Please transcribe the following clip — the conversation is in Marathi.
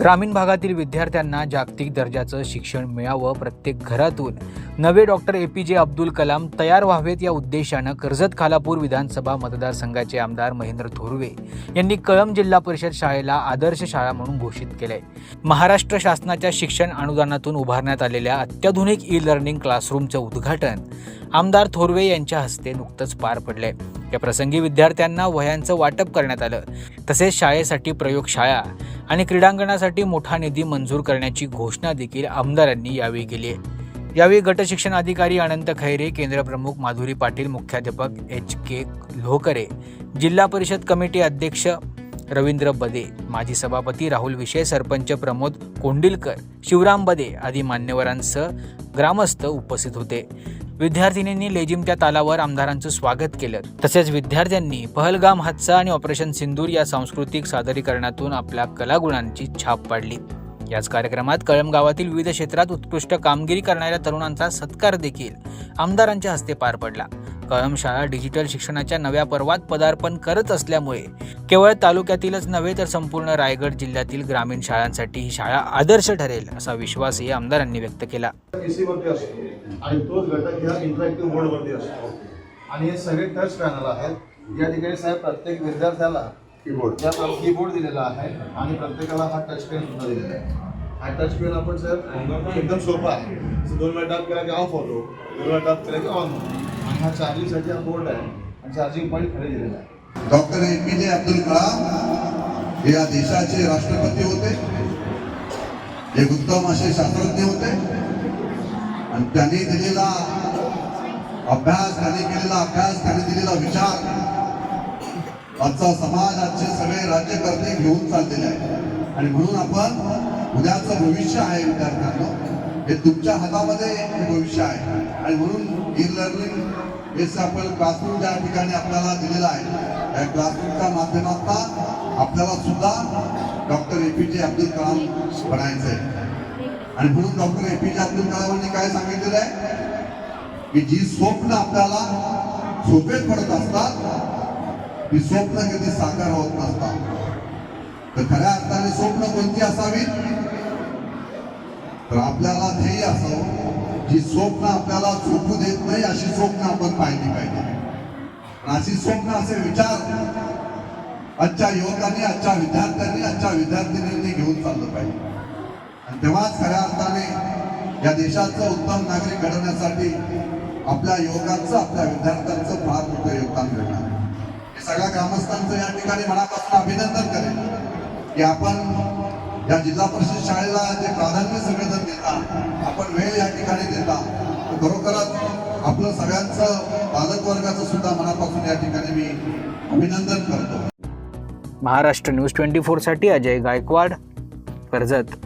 ग्रामीण भागातील विद्यार्थ्यांना जागतिक दर्जाचं शिक्षण मिळावं प्रत्येक घरातून. नवे डॉक्टर ए पी जे अब्दुल कलाम तयार व्हावेत या उद्देशानं कर्जत खालापूर विधानसभा मतदारसंघाचे आमदार महेंद्र थोरवे यांनी कळंब जिल्हा परिषद शाळेला आदर्श शाळा म्हणून घोषित केलंय. महाराष्ट्र शासनाच्या शिक्षण अनुदानातून उभारण्यात आलेल्या अत्याधुनिक ई लर्निंग क्लासरूमचं उद्घाटन आमदार थोरवे यांच्या हस्ते नुकतंच पार पडलंय. या प्रसंगी विद्यार्थ्यांना वह्यांचं वाटप करण्यात आलं. तसेच शाळेसाठी प्रयोगशाळा आणि क्रीडांगणासाठी मोठा निधी मंजूर करण्याची घोषणा देखील आमदारांनी यावेळी केली आहे. यावेळी गट शिक्षण अधिकारी अनंत खैरे केंद्रप्रमुख माधुरी पाटील मुख्याध्यापक एच के लोहकरे जिल्हा परिषद कमिटी अध्यक्ष रवींद्र बदे माजी सभापती राहुल विषय सरपंच प्रमोद कोंडिलकर शिवराम बदे आदी मान्यवरांसह ग्रामस्थ उपस्थित होते. विद्यार्थिनींनी लेजिमच्या तालावर आमदारांचं स्वागत केलं. तसेच विद्यार्थ्यांनी पहलगाम हादसा आणि ऑपरेशन सिंदूर या सांस्कृतिक सादरीकरणातून आपल्या कलागुणांची छाप पाडली. याच कार्यक्रमात कळमगावातील विविध क्षेत्रात उत्कृष्ट कामगिरी करणाऱ्या तरुणांचा सत्कार देखील आमदारांच्या हस्ते पार पडला. कळमशाळा डिजिटल शिक्षणाच्या नव्या पर्वात पदार्पण करत असल्यामुळे केवळ तालुक्यातीलच नव्हे तर संपूर्ण रायगड जिल्ह्यातील ग्रामीण शाळांसाठी ही शाळा आदर्श ठरेल असा विश्वासही आमदारांनी व्यक्त केला. आणि तोच घटक ह्या इंटरॅक्टिव्ह बोर्ड असतो. आणि हे सगळे टच पॅनल आहेत. या ठिकाणी साहेब प्रत्येक विद्यार्थ्याला कीबोर्ड या कीबोर्ड दिलेला आहे आणि प्रत्येकाला हा टच पेन सुद्धा दिलेला आहे. हा टच पेन आपण सर एकदम सोपा आहे. दोन वेळा टाप केला की ऑफ होतो दोन वेळा टाप केला की ऑन होतो. हा चार्जिंगसाठी हा बोर्ड आहे आणि चार्जिंग पॉईंट खाली दिलेला आहे. डॉक्टर ए पी जे अब्दुल कलाम हे या देशाचे राष्ट्रपती होते. एक उत्तम असे शास्त्रज्ञ होते. आणि त्यांनी दिलेला अभ्यास त्यांनी केलेला अभ्यास त्यांनी दिलेला विचार आजचा समाज आजचे सगळे राज्यकर्ते घेऊन चाललेले आहे आणि म्हणून आपण उद्याचं भविष्य आहे विद्यार्थ्यांना. हे तुमच्या हातामध्ये हे भविष्य आहे. आणि म्हणून ई लर्निंग हे आपण क्लासरूम ज्या ठिकाणी आपल्याला दिलेला आहे त्या क्लासरूमच्या माध्यमातून आपल्याला सुद्धा डॉक्टर ए पी जे अब्दुल कलाम बनायचं आहे. आणि म्हणून डॉक्टर ए पी जे अब्दुल कलामांनी काय सांगितलेलं आहे? की जी स्वप्न आपल्याला झोपेत पडत असतात ती स्वप्न कधी साकार होत नसतात. तर खऱ्या अर्थाने स्वप्न कोणती असावी तर आपल्याला ध्येय असावं जी स्वप्न आपल्याला झोपू देत नाही अशी स्वप्न आपण पाहिली पाहिजे. अशी स्वप्न असे विचार आजच्या युवकांनी आजच्या विद्यार्थ्यांनी आजच्या विद्यार्थिनींनी घेऊन चाललं पाहिजे. आणि तेव्हाच खऱ्या अर्थाने या देशाचं उत्तम नागरिक घडवण्यासाठी आपल्या युवकांचं आपल्या विद्यार्थ्यांचं फार मोठं योगदान मिळणार. हे सगळ्या ग्रामस्थांचं या ठिकाणी मनापासून अभिनंदन करेल की आपण या जिल्हा परिषद शाळेला जे प्राधान्य सगळेजण देता आपण वेळ या ठिकाणी देता. तर खरोखरच आपलं सगळ्यांचं पालक वर्गाचं सुद्धा मनापासून या ठिकाणी मी अभिनंदन करतो. महाराष्ट्र न्यूज ट्वेंटी फोरसाठी अजय गायकवाड कर्जत.